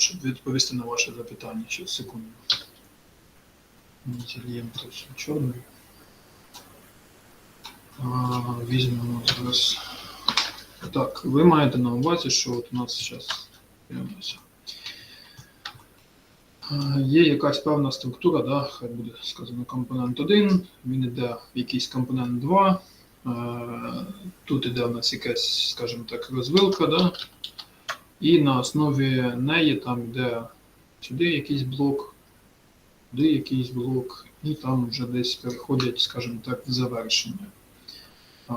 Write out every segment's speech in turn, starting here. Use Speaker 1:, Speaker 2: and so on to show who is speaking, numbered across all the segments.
Speaker 1: щоб відповісти на ваше запитання. Ще секунду. Зальємо точно чорний. Візьмемо зараз. Так, ви маєте на увазі, що от у нас зараз Є якась певна структура, да, хай буде сказано компонент 1, він йде в якийсь компонент 2. Е, Тут іде у нас якась, скажімо так, розвилка, да? І на основі неї там йде сюди якийсь блок, сюди якийсь блок, і там вже десь переходять, скажімо так, в завершення. А,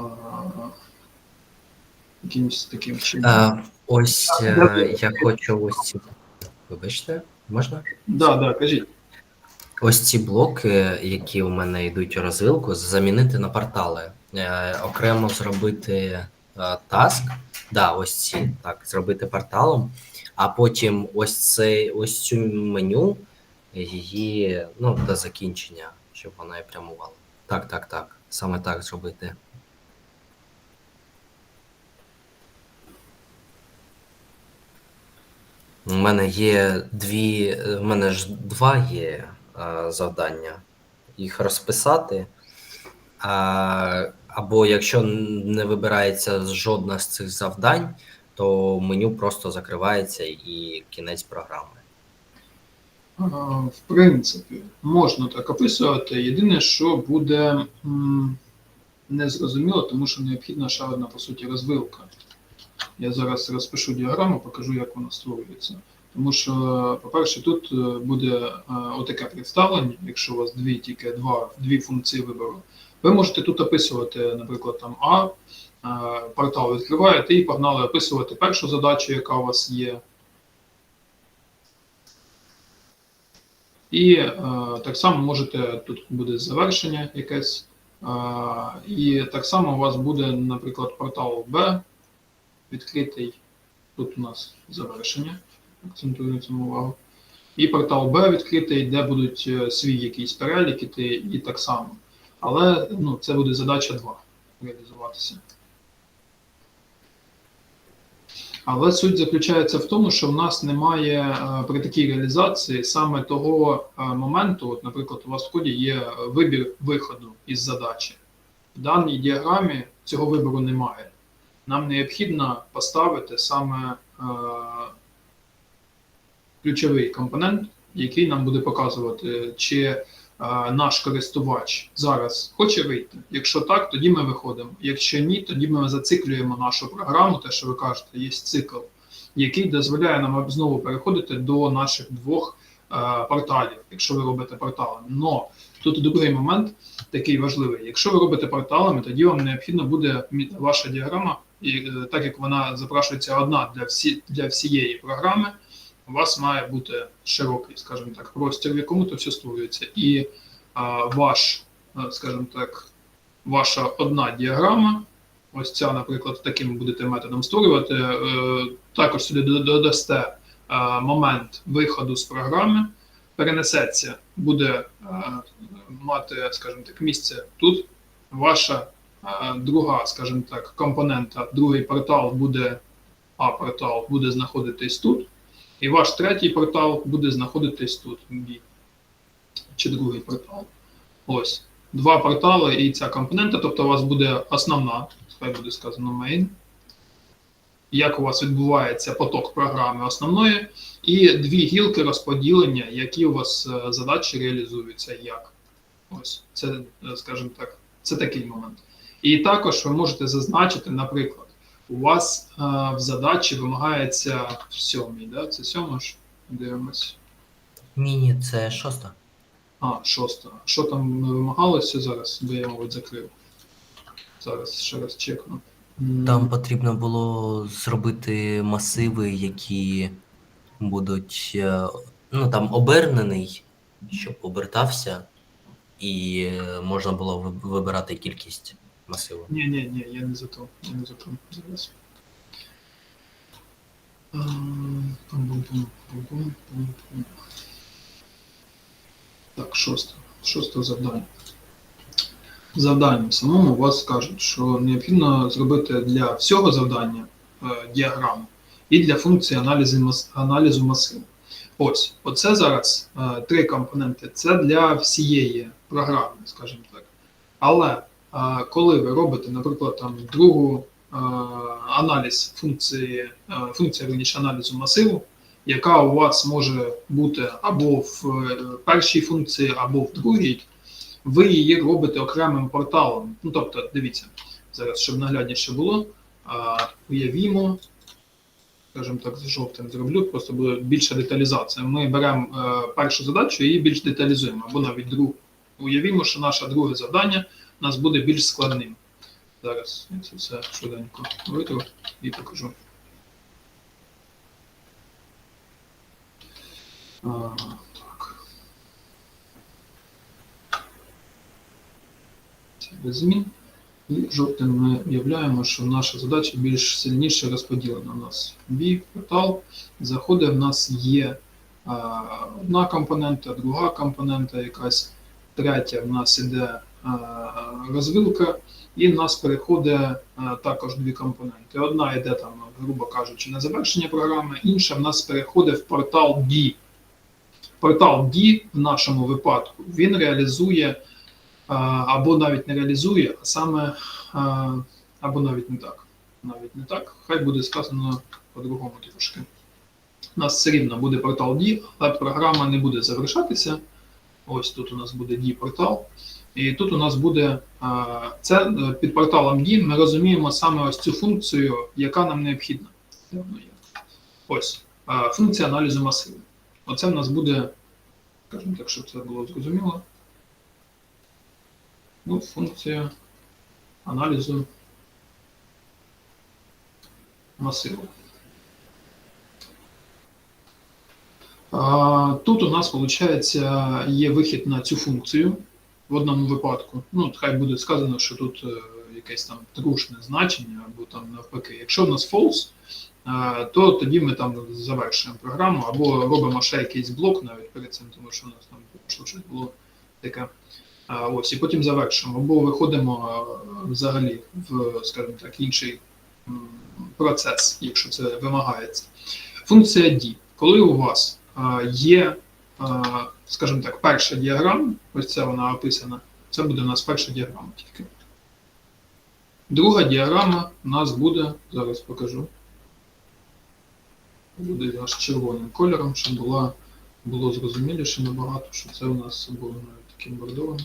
Speaker 1: Якимось таким чином.
Speaker 2: Е, ось е, я хочу ось ці. Вибачте, можна?
Speaker 1: Да, да, кажіть.
Speaker 2: Ось ці блоки, які у мене йдуть у розвилку, замінити на портали. Е, окремо зробити е, таск. Да, ось ці. Так, зробити порталом, а потім ось цей ось цю меню, її ну, до закінчення, щоб вона і прямувала. Так, так, так. Саме так зробити. У мене є дві, у мене ж два є е, завдання. Їх розписати. А, або якщо не вибирається жодна з цих завдань, то меню просто закривається і кінець програми.
Speaker 1: В принципі, можна так описувати. Єдине, що буде незрозуміло, тому що необхідна ще одна, по суті, розвилка. Я зараз розпишу діаграму, покажу, як вона створюється. Тому що, по-перше, тут е, буде е, отаке представлення, якщо у вас дві, тільки два, дві функції вибору. Ви можете тут описувати, наприклад, там А, е, портал відкриваєте і погнали описувати першу задачу, яка у вас є. І е, так само можете, тут буде завершення якесь. Е, і так само у вас буде, наприклад, портал Б відкритий. Тут у нас завершення, акцентую на цьому увагу. І портал Б відкритий, де будуть свій якийсь перелік і так само. Але ну, це буде задача 2 реалізуватися. Але суть заключається в тому, що в нас немає е, при такій реалізації саме того е, моменту, от, наприклад, у вас в коді є вибір виходу із задачі. В даній діаграмі цього вибору немає. Нам необхідно поставити саме е, ключовий компонент, який нам буде показувати, чи наш користувач зараз хоче вийти. Якщо так, тоді ми виходимо. Якщо ні, тоді ми зациклюємо нашу програму, те, що ви кажете, є цикл, який дозволяє нам знову переходити до наших двох е, порталів, якщо ви робите порталами. Но тут другий момент такий важливий. Якщо ви робите порталами, тоді вам необхідно буде ваша діаграма, і е, так як вона запрашується одна для всі для всієї програми, у вас має бути широкий, скажімо так, простір, в якому то все створюється. І а, ваш, е, скажімо так, ваша одна діаграма, ось ця, наприклад, таким будете методом створювати, е, також сюди додасте е, момент виходу з програми, перенесеться, буде мати, скажімо так, місце тут. Ваша друга, скажімо так, компонента, другий портал буде, А-портал буде знаходитись тут. І ваш третій портал буде знаходитись тут. Чи другий портал. Ось. Два портали і ця компонента, тобто у вас буде основна, хай буде сказано main, як у вас відбувається поток програми основної, і дві гілки розподілення, які у вас е, задачі реалізуються як. Ось, це, е, скажімо так, це такий момент. І також ви можете зазначити, наприклад, у вас е, в задачі вимагається в сьомій, да? це сьома ж, дивимось.
Speaker 2: Ні, ні, це шоста.
Speaker 1: А, шоста. Що там вимагалося зараз? Бо я, мабуть, закрив. Зараз ще раз чекну.
Speaker 2: Там потрібно було зробити масиви, які будуть е, ну там обернений, щоб обертався, і е, можна було вибирати кількість масиву.
Speaker 1: Ні, ні, ні, я не за то. Я не за то. Зараз. Так, шосте. Шосте завдання. Завдання самому вас скажуть, що необхідно зробити для всього завдання е, діаграму і для функції аналізу, аналізу масиву. Ось, оце зараз е, три компоненти. Це для всієї програми, скажімо так. Але коли ви робите, наприклад, там другу аналіз функції, функція верніше аналізу масиву, яка у вас може бути або в е, першій функції, або в другій, ви її робите окремим порталом. Ну, тобто, дивіться, зараз, щоб наглядніше було, уявімо, скажімо так, з жовтим зроблю, просто буде більша деталізація. Ми беремо е, першу задачу і її більш деталізуємо, або навіть другу. Уявімо, що наше друге завдання у нас буде більш складним. Зараз я це все швиденько витру і покажу. А, так. Це без змін. І жовтим ми уявляємо, що наша задача більш сильніше розподілена. У нас бій, портал. Заходить, в нас є а, одна компонента, друга компонента якась, третя в нас іде розвилка, і в нас переходить також дві компоненти. Одна йде там, грубо кажучи, на завершення програми, інша в нас переходить в портал D. Портал D в нашому випадку він реалізує або навіть не реалізує, а саме або навіть не так. Навіть не так. Хай буде сказано по-другому трошки. У нас все рівно буде портал D, але програма не буде завершатися. Ось тут у нас буде D портал. І тут у нас буде це е, під порталом D ми розуміємо саме ось цю функцію, яка нам необхідна. Ось функція аналізу масиву. Оце в нас буде, скажімо так, щоб це було зрозуміло. Ну, функція аналізу масиву. Тут у нас, виходить, є вихід на цю функцію в одному випадку. Ну, хай буде сказано, що тут е, якесь там трушне значення, або там навпаки. Якщо в нас false, е, то тоді ми там завершуємо програму, або робимо ще якийсь блок навіть перед цим, тому що у нас там що щось було таке. Ось, і потім завершуємо. Або виходимо е, взагалі в, скажімо так, інший процес, якщо це вимагається. Функція D. Коли у вас є, скажімо так, перша діаграма, ось це вона описана, це буде у нас перша діаграма тільки. Друга діаграма у нас буде, зараз покажу. Буде аж червоним кольором, щоб була, було зрозуміліше набагато, що це у нас було таким бордовим.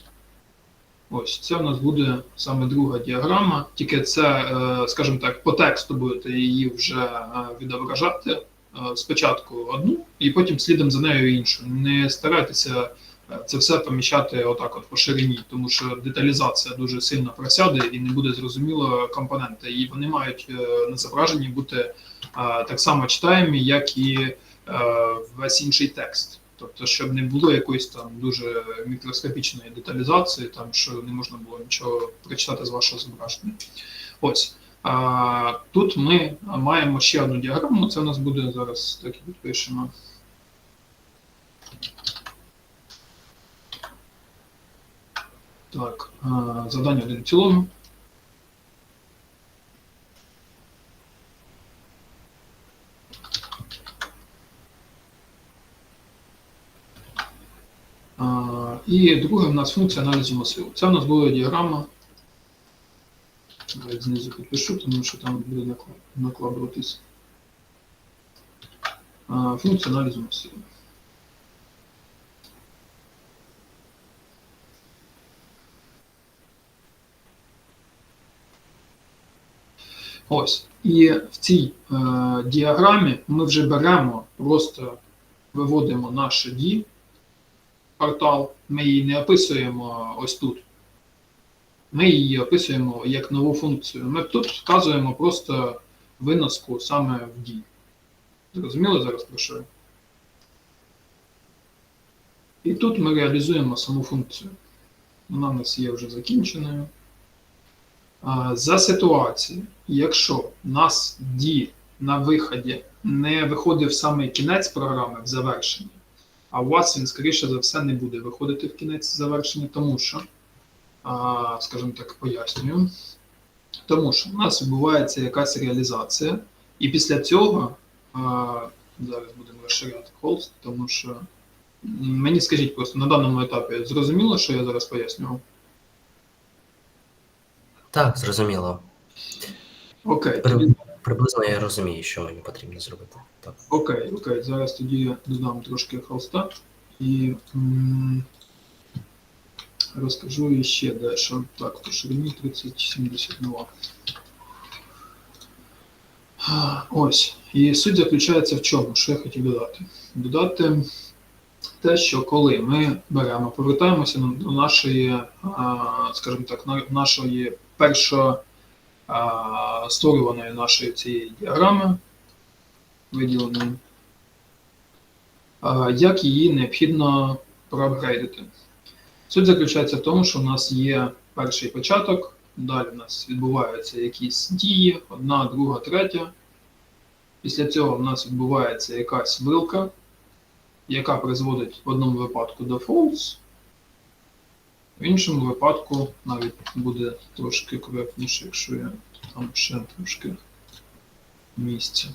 Speaker 1: Ось це у нас буде саме друга діаграма, тільки це, е, скажімо так, по тексту будете її вже е, відображати. Е, Спочатку одну, і потім слідом за нею іншу. Не старайтеся е, це все поміщати отак от по ширині, тому що деталізація дуже сильно просяде і не буде зрозуміло компоненти. І вони мають е, на зображенні бути так само читаємі, як і весь інший текст. Тобто, щоб не було якоїсь там дуже мікроскопічної деталізації, там що не можна було нічого прочитати з вашого зображення. Ось. Тут ми маємо ще одну діаграму. Це у нас буде зараз так і підпишемо. Так, завдання один в цілому. І друге в нас функція аналізу масиву. Це в нас буде діаграма. Давайте знизу підпишу, тому що там буде наклад- накладуватись. Функція аналізу. Ось. І в цій е, діаграмі ми вже беремо, просто виводимо наше D, портал, ми її не описуємо ось тут. Ми її описуємо як нову функцію. Ми тут вказуємо просто виноску саме в D. Зрозуміло зараз про що? І тут ми реалізуємо саму функцію. Вона в нас є вже закінченою. За ситуації, якщо у нас D на виході не виходив в самий кінець програми в завершенні, а у вас він, скоріше за все, не буде виходити в кінець завершення, тому що, скажімо так, пояснюю. Тому що у нас відбувається якась реалізація, і після цього зараз будемо розширяти холст, тому що мені скажіть просто на даному етапі зрозуміло, що я зараз пояснював?
Speaker 2: Так, зрозуміло.
Speaker 1: Окей,
Speaker 2: При- Приблизно я розумію, що мені потрібно зробити. Так.
Speaker 1: окей, окей. Зараз тоді я додам трошки холста і м, розкажу іще дещо. Так, по ширині 3072. Ось. І суть заключається в чому, що я хотів додати. Додати те, що коли ми беремо, повертаємося до нашої, скажімо так, нашої першо а, створюваної нашої цієї діаграми, виділеної, як її необхідно проапгрейдити. Суть заключається в тому, що в нас є перший початок, далі в нас відбуваються якісь дії, одна, друга, третя. Після цього в нас відбувається якась вилка, яка призводить в одному випадку до false, в іншому випадку навіть буде трошки коректніше, якщо я там ще трошки місця.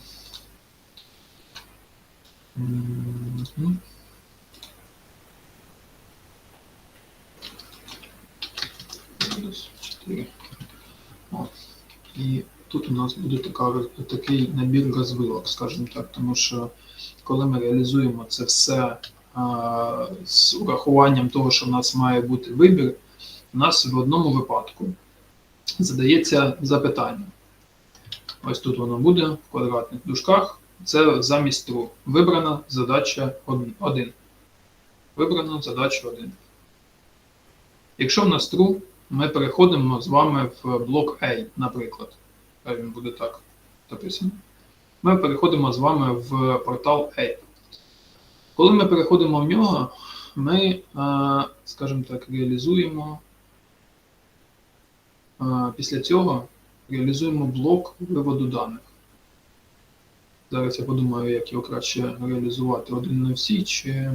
Speaker 1: Плюс чотири. О. І тут у нас буде така, такий набір розвилок, скажімо так, тому що коли ми реалізуємо це все а, з урахуванням того, що в нас має бути вибір, у нас в одному випадку задається запитання. Ось тут воно буде в квадратних дужках. Це замість true. Вибрана задача 1. Вибрана задача 1. Якщо в нас true, ми переходимо з вами в блок A, наприклад. Він буде так записаний. Ми переходимо з вами в портал A. Коли ми переходимо в нього, ми, е, скажімо так, реалізуємо е, після цього реалізуємо блок виводу даних. Зараз я подумаю, як його краще реалізувати один на всі чи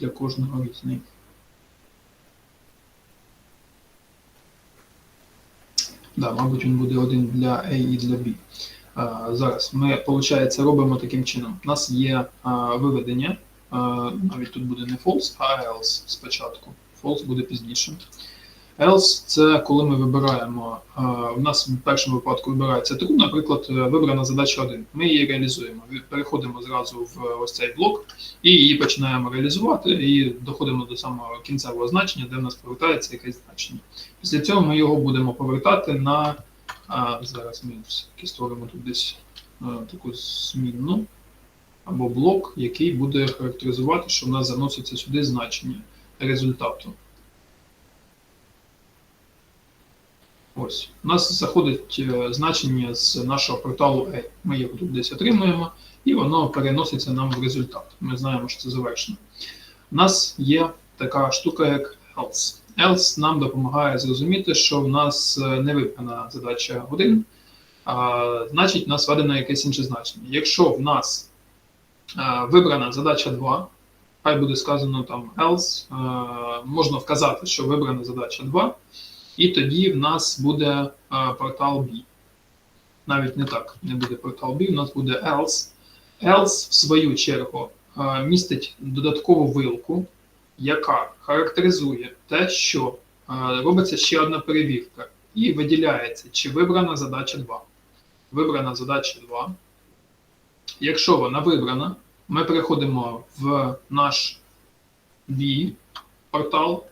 Speaker 1: для кожного різний. Да, мабуть, він буде один для A і для B. А, зараз ми, виходить, робимо таким чином. У нас є а, виведення, а, навіть тут буде не false, а else спочатку. False буде пізніше. Else це коли ми вибираємо, у нас в першому випадку вибирається true, наприклад, е, вибрана задача 1. Ми її реалізуємо. Переходимо зразу в ось цей блок і її починаємо реалізувати, і доходимо до самого кінцевого значення, де в нас повертається якесь значення. Після цього ми його будемо повертати на. А, зараз ми створимо тут десь е, таку змінну або блок, який буде характеризувати, що в нас заноситься сюди значення результату. Ось. У нас заходить е, значення з нашого порталу A. Ми його тут десь отримуємо, і воно переноситься нам в результат. Ми знаємо, що це завершено. У нас є така штука, як else. Else нам допомагає зрозуміти, що в нас е, не вибрана задача 1, а значить, в нас введено якесь інше значення. Якщо в нас е, вибрана задача 2, хай буде сказано там else, е, можна вказати, що вибрана задача 2, і тоді в нас буде е, портал B. Навіть не так, не буде портал B, у нас буде else. Else, в свою чергу, е, містить додаткову вилку, яка характеризує те, що е, робиться ще одна перевірка, і виділяється, чи вибрана задача 2. Вибрана задача 2. Якщо вона вибрана, ми переходимо в наш B портал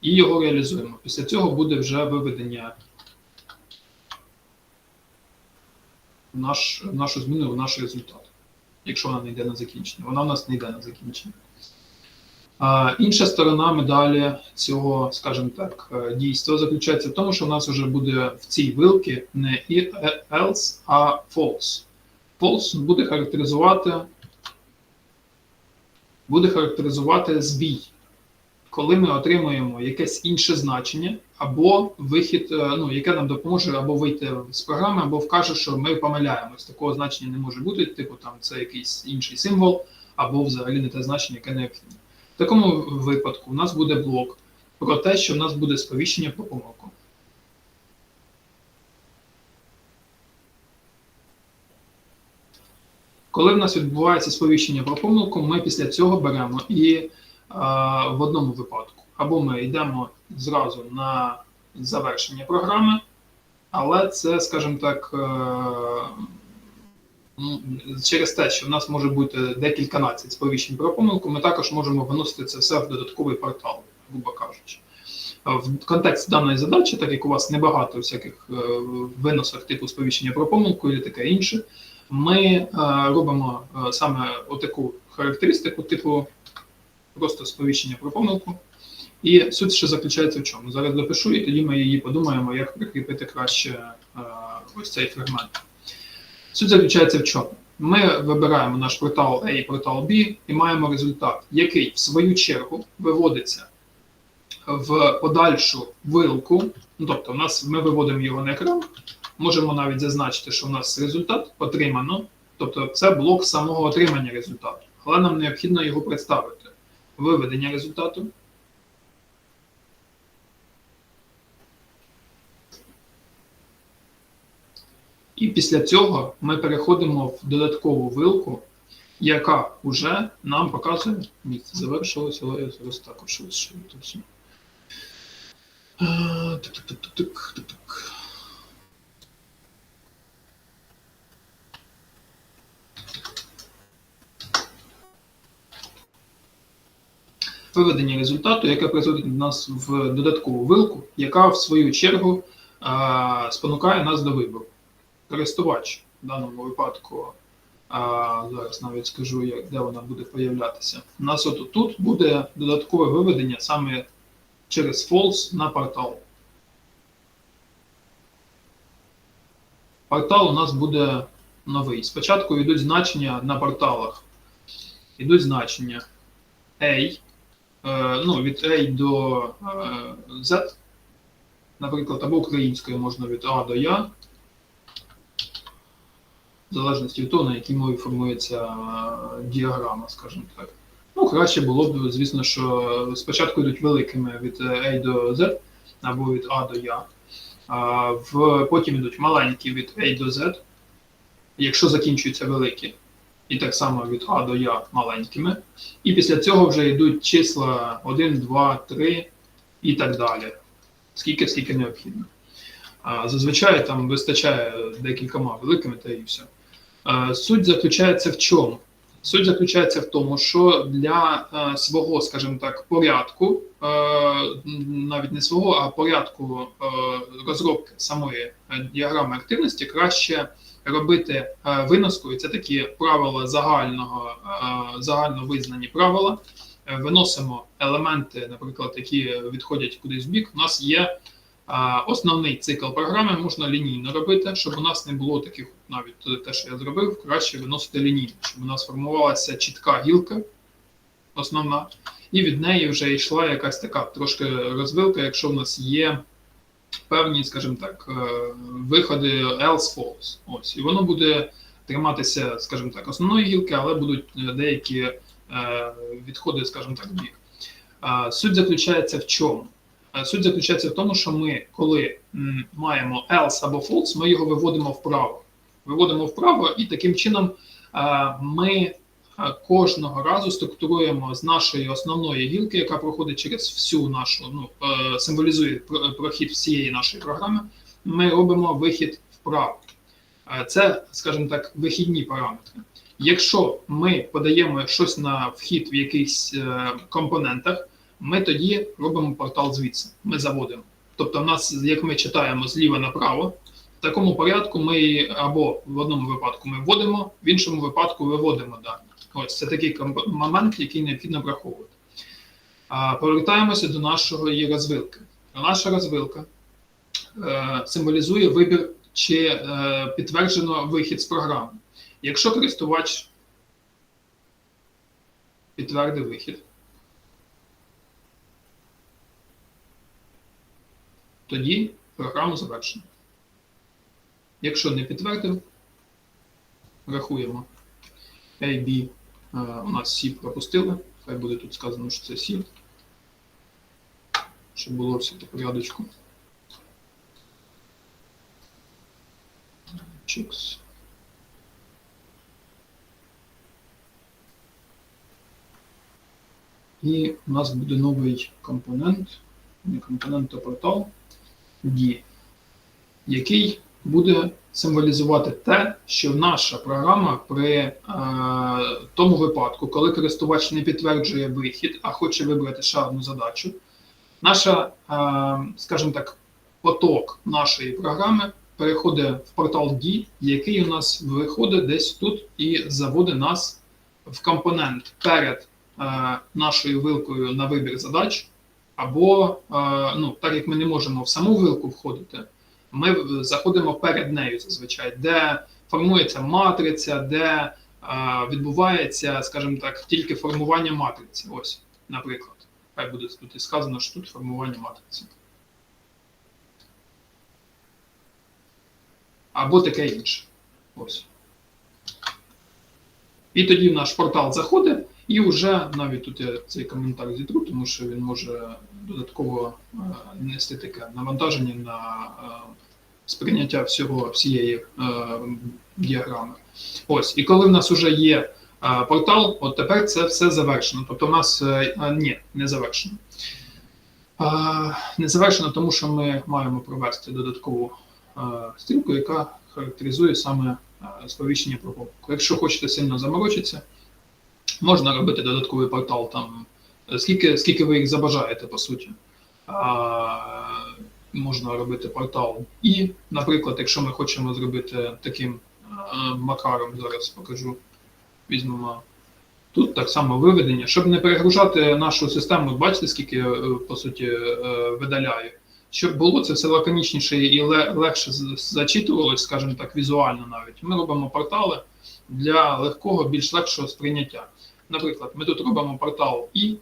Speaker 1: і його реалізуємо. Після цього буде вже виведення наш, нашу зміну в наш результат, якщо вона не йде на закінчення. Вона в нас не йде на закінчення. А, інша сторона медалі цього, скажімо так, е, дійства заключається в тому, що в нас вже буде в цій вилці не е, else, а false. False буде характеризувати буде характеризувати збій, коли ми отримуємо якесь інше значення, або вихід, е, ну, яке нам допоможе або вийти з програми, або вкаже, що ми помиляємось. Такого значення не може бути, типу там це якийсь інший символ, або взагалі не те значення, яке необхідне. В такому випадку у нас буде блок про те, що в нас буде сповіщення про помилку. Коли в нас відбувається сповіщення про помилку, ми після цього беремо і в одному випадку або ми йдемо зразу на завершення програми, але це, скажімо так, е, ну, через те, що в нас може бути декільканадцять сповіщень про помилку, ми також можемо виносити це все в додатковий портал, грубо кажучи. Е, В контексті даної задачі, так як у вас небагато всяких е, виносок типу сповіщення про помилку і таке інше, ми е, робимо е, саме отаку характеристику, типу просто сповіщення про помилку. І суть ще заключається в чому? Зараз допишу, і тоді ми її подумаємо, як прикріпити краще е, ось цей фрагмент. Суть заключається в чому? Ми вибираємо наш портал A і портал B і маємо результат, який в свою чергу виводиться в подальшу вилку. Ну, тобто, у нас ми виводимо його на екран, можемо навіть зазначити, що у нас результат отримано, тобто це блок самого отримання результату. Але нам необхідно його представити. Виведення результату. І після цього ми переходимо в додаткову вилку, яка вже нам показує місце завершилось, але я зараз також розширю Виведення результату, яке призводить нас в додаткову вилку, яка в свою чергу спонукає нас до вибору. Користувач в даному випадку, зараз навіть скажу, як, де вона буде появлятися. У нас от тут буде додаткове виведення саме через false на портал. Портал у нас буде новий. Спочатку йдуть значення на порталах. Йдуть значення ну, від A до е, Z, наприклад, або українською можна від А до Я в залежності від того, на якій мові формується е, діаграма, скажімо так. Ну, краще було б, звісно, що спочатку йдуть великими від A до Z або від А до Я, в, потім йдуть маленькі від A до Z, якщо закінчуються великі, і так само від А до Я маленькими. І після цього вже йдуть числа 1, 2, 3 і так далі. Скільки, скільки необхідно. А Зазвичай там вистачає декількома великими та і все. Е, Суть заключається в чому? Суть заключається в тому, що для е, свого, скажімо так, порядку, е, навіть не свого, а порядку е, розробки самої е, діаграми активності краще робити е, виноску, і це такі правила загального, е, загально визнані правила. Е, Виносимо елементи, наприклад, які відходять кудись в бік. У нас є Основний цикл програми можна лінійно робити, щоб у нас не було таких, навіть те, що я зробив, краще виносити лінійно, щоб у нас формувалася чітка гілка, основна, і від неї вже йшла якась така трошки розвилка, якщо в нас є певні, скажімо так, е, виходи else false. Ось, і воно буде триматися, скажімо так, основної гілки, але будуть е, деякі е, відходи, скажімо так, в бік. Суть заключається в чому? Суть заключається в тому, що ми, коли маємо else або false, ми його виводимо вправо. Виводимо вправо, і таким чином ми кожного разу структуруємо з нашої основної гілки, яка проходить через всю нашу, ну, е, символізує про- прохід всієї нашої програми. Ми робимо вихід вправо. Е, Це, скажімо так, вихідні параметри. Якщо ми подаємо щось на вхід в якихось е, компонентах, ми тоді робимо портал звідси. Ми заводимо. Тобто, в нас, як ми читаємо зліва направо, в такому порядку ми або в одному випадку ми вводимо, в іншому випадку виводимо дані. Ось це такий момент, який необхідно враховувати. А, повертаємося до нашої розвилки. Наша розвилка е, символізує вибір, чи е, підтверджено вихід з програми. Якщо користувач підтвердив вихід, тоді програму завершено. Якщо не підтвердив, рахуємо A, B, Е, у нас сі пропустили. Хай буде тут сказано, що це сі. Щоб було все по порядочку. Чикс. І у нас буде новий компонент, не компонент, а портал D, який буде символізувати те, що наша програма при е, тому випадку, коли користувач не підтверджує вихід, а хоче вибрати ще одну задачу, наша, е, скажімо так, поток нашої програми переходить в портал D, який у нас виходить десь тут і заводить нас в компонент перед е, нашою вилкою на вибір задач, або, е, ну, так як ми не можемо в саму вилку входити, ми заходимо перед нею зазвичай, де формується матриця, де відбувається, скажімо так, тільки формування матриці. Ось, наприклад. Хай буде тут і сказано, що тут формування матриці. Або таке інше. Ось. І тоді наш портал заходить, і вже навіть тут я цей коментар зітру, тому що він може додатково е, нести таке навантаження на е, сприйняття всього всієї е, діаграми. Ось, і коли в нас вже є портал, от тепер це все завершено. Тобто, в нас ні, не завершено. Не завершено, тому що ми маємо провести додаткову стрілку, яка характеризує саме сповіщення про помилку. Якщо хочете сильно заморочитися, можна робити додатковий портал там, скільки, скільки ви їх забажаєте, по суті. А, можна робити портал. І, наприклад, якщо ми хочемо зробити таким макаром, зараз покажу, візьмемо тут так само виведення, щоб не перегружати нашу систему, бачите, скільки е, по суті е, видаляю. Щоб було це все лаконічніше і легше зачитувалось, скажімо так, візуально навіть. Ми робимо портали для легкого, більш легшого сприйняття. Наприклад, ми тут робимо портал І,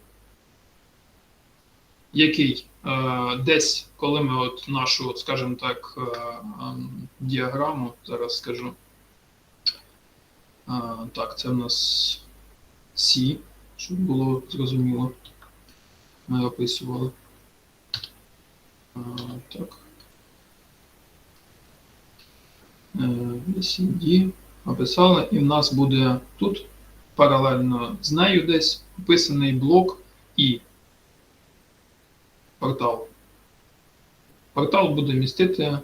Speaker 1: який е, десь, коли ми от нашу, скажімо так, е, ем, діаграму, зараз скажу. Е, так, це в нас C, щоб було зрозуміло. Ми описували. Так. Е, D описали, і в нас буде тут паралельно з нею десь описаний блок І. Портал. Портал буде містити,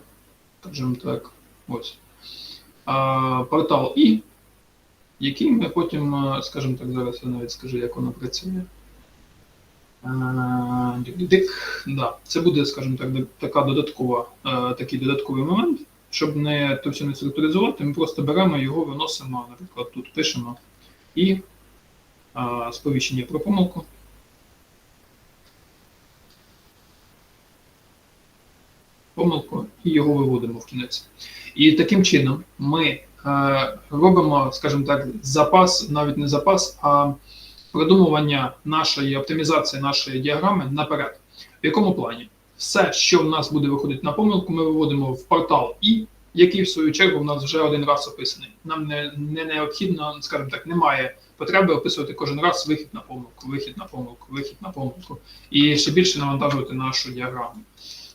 Speaker 1: скажімо так, ось. А, портал І, який ми потім, скажімо так, зараз я навіть скажу, як воно працює. Дик-дик. Да. Це буде, скажімо так, така додаткова, такий додатковий момент. Щоб не то все не структуризувати, ми просто беремо його, виносимо, наприклад, тут пишемо і е, сповіщення про помилку. помилку і його виводимо в кінець. І таким чином ми е, робимо, скажімо так, запас, навіть не запас, а продумування нашої оптимізації нашої діаграми наперед. В якому плані? Все, що в нас буде виходити на помилку, ми виводимо в портал І, який в свою чергу в нас вже один раз описаний. Нам не, не необхідно, скажімо так, немає потреби описувати кожен раз вихід на помилку, вихід на помилку, вихід на помилку, і ще більше навантажувати нашу діаграму.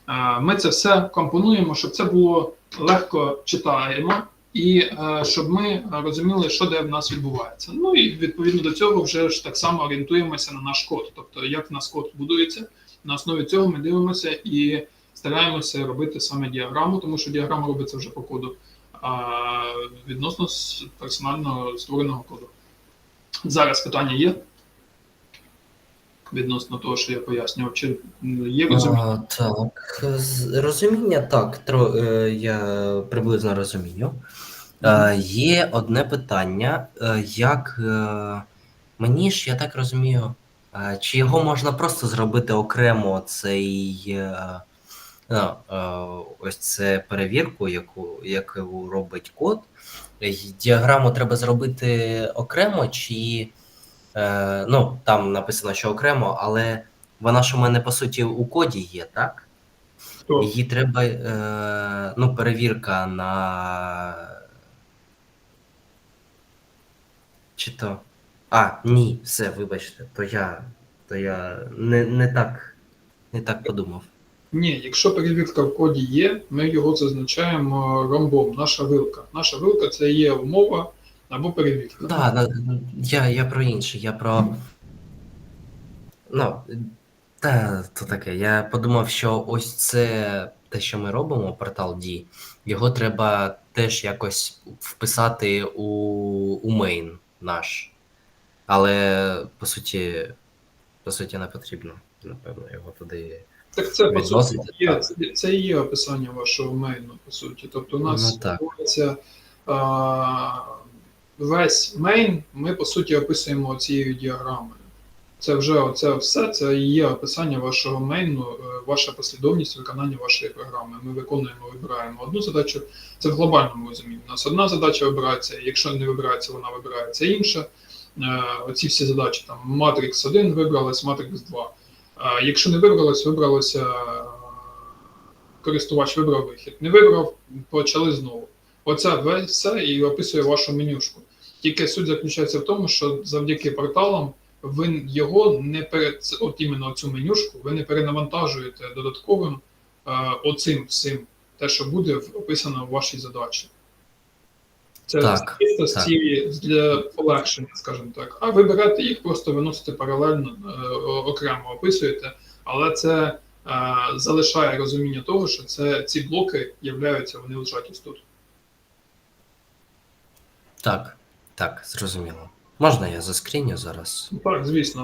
Speaker 1: Е, Ми це все компонуємо, щоб це було легко читаємо, і е, щоб ми розуміли, що де в нас відбувається. Ну і відповідно до цього вже ж так само орієнтуємося на наш код. Тобто, як в нас код будується, на основі цього ми дивимося і стараємося робити саме діаграму, тому що діаграма робиться вже по коду, відносно персонально створеного коду. Зараз питання є відносно того, що я пояснював, чи є розуміння?
Speaker 2: А, так, розуміння так, тро, е, я приблизно розумію. Е, є одне питання, е, як е, мені ж, я так розумію, чи його можна просто зробити окремо цей ну, ось це перевірку, яку, яку робить код. Діаграму треба зробити окремо, чи е, ну, там написано, що окремо, але вона ж у мене по суті у коді є, так?
Speaker 1: Хто?
Speaker 2: Її треба, е, ну, перевірка на. Чи то. А, ні, все, вибачте, то я, то я не, не так, не так подумав.
Speaker 1: Ні, якщо перевірка в коді є, ми його зазначаємо ромбом, наша вилка. Наша вилка це є умова або перевірка.
Speaker 2: Да, да, я, я про інше, я про. Ну, та то таке. Я подумав, що ось це те, що ми робимо, портал дій, його треба теж якось вписати у, у мейн наш. Але по суті, по суті, не потрібно, напевно, його туди.
Speaker 1: Так це по суті є, це, це і є описання вашого мейну, по суті. Тобто у нас
Speaker 2: Ну,
Speaker 1: відбувається а, весь мейн, ми по суті описуємо цією діаграмою. Це вже оце все, це і є описання вашого мейну, е, ваша послідовність виконання вашої програми. Ми виконуємо, вибираємо одну задачу. Це в глобальному розумінні. У нас одна задача вибирається, якщо не вибирається, вона вибирається інша. Е, Оці всі задачі там Matrix 1 вибралась, Matrix 2. Якщо не вибралось, вибралося е, користувач вибрав вихід. Не вибрав, почали знову. Оце все і описує вашу менюшку. Тільки суть заключається в тому, що завдяки порталам ви його не перед от іменно цю менюшку, ви не перенавантажуєте додатковим е, оцим всім, те, що буде описано в вашій задачі. Це
Speaker 2: Так, так.
Speaker 1: цієї для полегшення, скажімо так. А ви берете їх, просто виносите паралельно, е, окремо описуєте, але це е, залишає розуміння того, що це ці блоки являються, вони лежать ось тут.
Speaker 2: Так, так, зрозуміло. Можна я заскріню зараз?
Speaker 1: Так, звісно.